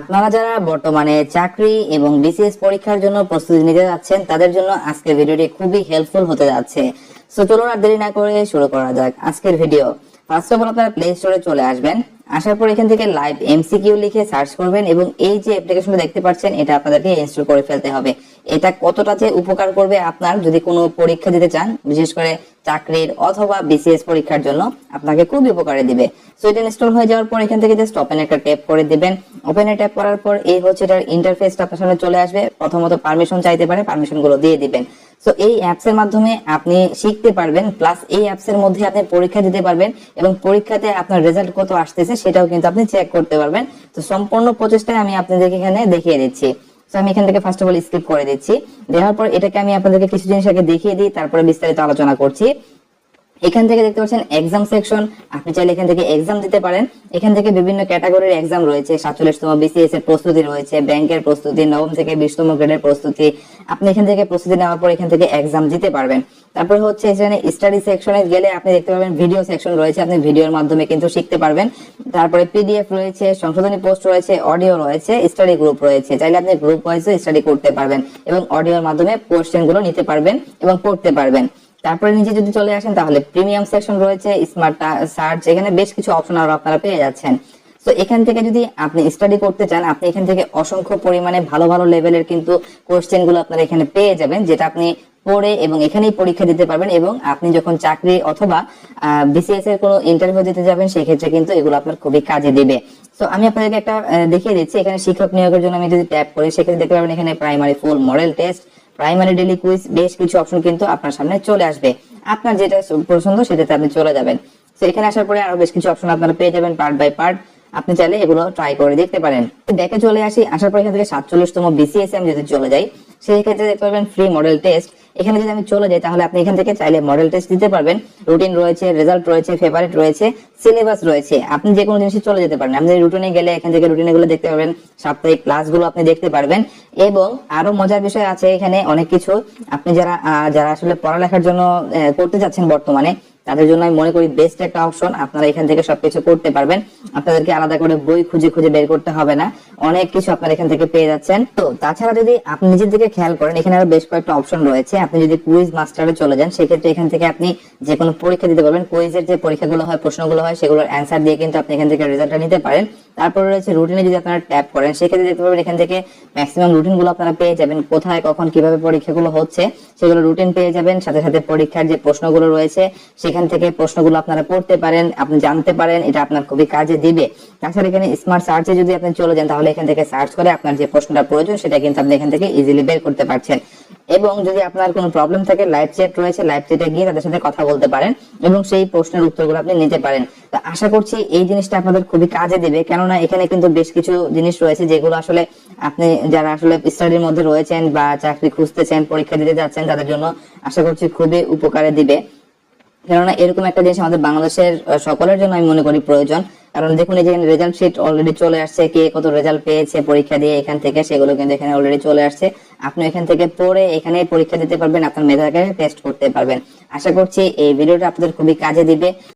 আপনারা যারা বর্তমানে চাকরি এবং বিসিএস পরীক্ষার জন্য প্রস্তুতি নিতে যাচ্ছেন, তাদের জন্য আজকের ভিডিওটি খুবই হেল্পফুল হতে যাচ্ছে। সো চলুন আর দেরি না করে শুরু করা যাক আজকের ভিডিও। ফার্স্ট অফ অল আপনারা প্লে স্টোরে চলে আসবেন। আসার পর এখান থেকে লাইভ এমসিকিউ লিখে সার্চ করবেন এবং এই যে অ্যাপ্লিকেশনটা দেখতে পাচ্ছেন, এটা আপনাদেরকে ইনস্টল করে ফেলতে হবে। এটা কতটা যে উপকার করবে আপনার যদি কোনো পরীক্ষা দিতে চান, বিশেষ করে চাকরির অথবা বিসিএস পরীক্ষার জন্য, আপনাকে খুবই উপকারে দিবে। সো এটা ইনস্টল হয়ে যাওয়ার পর এখান থেকে জাস্ট ওপেন একটা ট্যাপ করে দিবেন। ওপেনে ট্যাপ করার পর এই হচ্ছে এটার ইন্টারফেসটা আপনার সামনে চলে আসবে। প্রথমত পারমিশন চাইতে পারে পারমিশনগুলো দিয়ে দিবেন। সো এই অ্যাপস এর মাধ্যমে আপনি শিখতে পারবেন প্লাস এই অ্যাপস এর মধ্যে আপনি পরীক্ষা দিতে পারবেন এবং পরীক্ষাতে আপনার রেজাল্ট কত আসতেছে সেটাও কিন্তু আপনি চেক করতে পারবেন। তো সম্পূর্ণ প্রচেষ্টায় আমি আপনাদেরকে এখানে দেখিয়ে দিচ্ছি। তো আমি এখান থেকে ফার্স্ট অফ অল স্কিপ করে দিচ্ছি। দেওয়ার পর এটাকে আমি আপনাদেরকে কিছু জিনিস আগে দেখিয়ে দিই, তারপরে বিস্তারিত আলোচনা করছি। এখান থেকে দেখতে পাচ্ছেন এক্সাম সেকশন আপনি চাইলে এখান থেকে এক্সাম দিতে পারেন। এখান থেকে বিভিন্ন ক্যাটাগরির এক্সাম রয়েছে। সাতচল্লিশতম বিসিএস এর প্রস্তুতি রয়েছে ব্যাংকের প্রস্তুতি, নবম থেকে বিশতম গ্রেডের প্রস্তুতি। আপনি এখান থেকে প্রস্তুতি নেওয়ার পর এখান থেকে এক্সাম দিতে পারবেন। তারপরে হচ্ছে এখানে স্টাডি সেকশনে গেলে আপনি দেখতে পাবেন ভিডিও সেকশন রয়েছে। আপনি ভিডিওর মাধ্যমে কিন্তু শিখতে পারবেন। তারপরে পিডিএফ রয়েছে, সংশোধনী পোস্ট রয়েছে অডিও রয়েছে স্টাডি গ্রুপ রয়েছে। চাইলে আপনি গ্রুপ ওয়াইজও স্টাডি করতে পারবেন এবং অডিওর মাধ্যমে কোশ্চেনগুলো নিতে পারবেন এবং পড়তে পারবেন। তারপরে নিচে যদি চলে আসেন, তাহলে প্রিমিয়াম সেকশন রয়েছে স্মার্ট সার্চ এখানে বেশ কিছু অপশন আরও আপনারা পেয়ে যাচ্ছেন। তো এখান থেকে যদি আপনি স্টাডি করতে চান, আপনি এখান থেকে অসংখ্য পরিমাণে ভালো ভালো লেভেলের কিন্তু কোশ্চেনগুলো আপনারা এখানে পেয়ে যাবেন, যেটা আপনি পড়ে এবং এখানেই পরীক্ষা দিতে পারবেন এবং আপনি যখন চাকরি অথবা বিসিএস এর কোনো ইন্টারভিউ দিতে যাবেন সেই ক্ষেত্রে কিন্তু এগুলো আপনার খুবই কাজে দিবে। তো আমি আপনাদেরকে একটা দেখিয়ে দিচ্ছি, এখানে শিক্ষক নিয়োগের জন্য আমি যদি ট্যাপ করি, সেক্ষেত্রে দেখতে পাবেন এখানে primary full model test primary daily quiz বেশ কিছু অপশন কিন্তু আপনার সামনে চলে আসবে। আপনার যেটা পছন্দ সেটাতে আপনি চলে যাবেন। তো এখানে আসার পরে আরও বেশ কিছু অপশন আপনারা পেয়ে যাবেন পার্ট বাই পার্ট আপনি চাইলে এগুলো ট্রাই করে দেখতে পারেন। দেখে চলে আসি, আসার পর এখান থেকে সাতচল্লিশতম বিসিএস আমি যদি চলে যাই সেই ক্ষেত্রে দেখতে পারবেন ফ্রি মডেল টেস্ট এখানে যদি আমি চলে যাই, তাহলে আপনি এখান থেকে চাইলে মডেল টেস্ট দিতে পারবেন। রুটিন রয়েছে রেজাল্ট রয়েছে ফেভারিট রয়েছে সিলেবাস রয়েছে। আপনি যে কোনো জিনিসে চলে যেতে পারেন। আপনি রুটিনে গেলে, এখান থেকে রুটিনে গুলো দেখতে পারবেন। সাপ্তাহিক ক্লাসগুলো আপনি দেখতে পারবেন। এবং আরও মজার বিষয় আছে এখানে অনেক কিছু। আপনি যারা যারা আসলে পড়ালেখার জন্য করতে যাচ্ছেন বর্তমানে তাদের জন্য আমি মনে করি বেস্ট একটা অপশন আপনারা এখান থেকে সবকিছু করতে পারবেন। আপনাদেরকে আলাদা করে বই খুঁজে খুঁজে বের করতে হবে না। অনেক কিছু আপনারা এখান থেকে পেয়ে যাচ্ছেন। তো তাছাড়া যদি আপনি নিজের দিকে খেয়াল করেন, এখানে আরও বেশ কয়েকটা অপশন রয়েছে। আপনি যদি কুইজ মাস্টারে চলে যান, সেক্ষেত্রে এখান থেকে আপনি যে কোনো পরীক্ষা দিতে পারবেন। কুইজের যে পরীক্ষাগুলো হয়, প্রশ্নগুলো হয়, সেগুলোর অ্যান্সার দিয়ে কিন্তু আপনি এখান থেকে রেজাল্টটা নিতে পারেন। তারপরে রয়েছে রুটিনে যদি আপনারা ট্যাপ করেন, সেক্ষেত্রে দেখতে পাবেন এখান থেকে ম্যাক্সিমাম রুটিনগুলো আপনারা পেয়ে যাবেন। কোথায়, কখন, কীভাবে পরীক্ষাগুলো হচ্ছে, সেগুলো রুটিন পেয়ে যাবেন। সাথে সাথে পরীক্ষার যে প্রশ্নগুলো রয়েছে সেখান থেকে প্রশ্নগুলো আপনারা পড়তে পারেন, আপনি জানতে পারেন, এটা আপনার খুবই কাজে দিবে। তাছাড়া এখানে স্মার্ট সার্চে যদি আপনি চলে যান, তাহলে এখান থেকে সার্চ করে আপনার যে প্রশ্নটা প্রয়োজন, সেটা কিন্তু আপনি এখান থেকে ইজিলি বের করতে পারছেন। এবং যদি আপনার কোনো প্রবলেম থাকে লাইভ চ্যাট রয়েছে লাইভ চ্যাটে গিয়ে তাদের সাথে কথা বলতে পারেন এবং সেই প্রশ্নের উত্তরগুলো আপনি নিতে পারেন। তো আশা করছি এই জিনিসটা আপনাদের খুবই কাজে দিবে, কেননা এখানে কিন্তু বেশ কিছু জিনিস রয়েছে যেগুলো আসলে আপনি যারা আসলে স্টাডির মধ্যে রয়েছেন বা চাকরি খুঁজতেছেন, পরীক্ষা দিতে যাচ্ছেন, তাদের জন্য আশা করছি খুবই উপকারে দিবে। কেননা এরকম একটা জিনিস আমাদের বাংলাদেশের সকলের জন্য আমি মনে করি প্রয়োজন। কারণ দেখুন, এই যে রেজাল্ট শিট অলরেডি চলে আসছে, কে কত রেজাল্ট পেয়েছে পরীক্ষা দিয়ে এখান থেকে, সেগুলো কিন্তু এখানে অলরেডি চলে আসছে। আপনি এখান থেকে পড়ে এখানে পরীক্ষা দিতে পারবেন, আপনার মেধাকে টেস্ট করতে পারবেন। আশা করছি এই ভিডিওটা আপনাদের খুবই কাজে দিবে।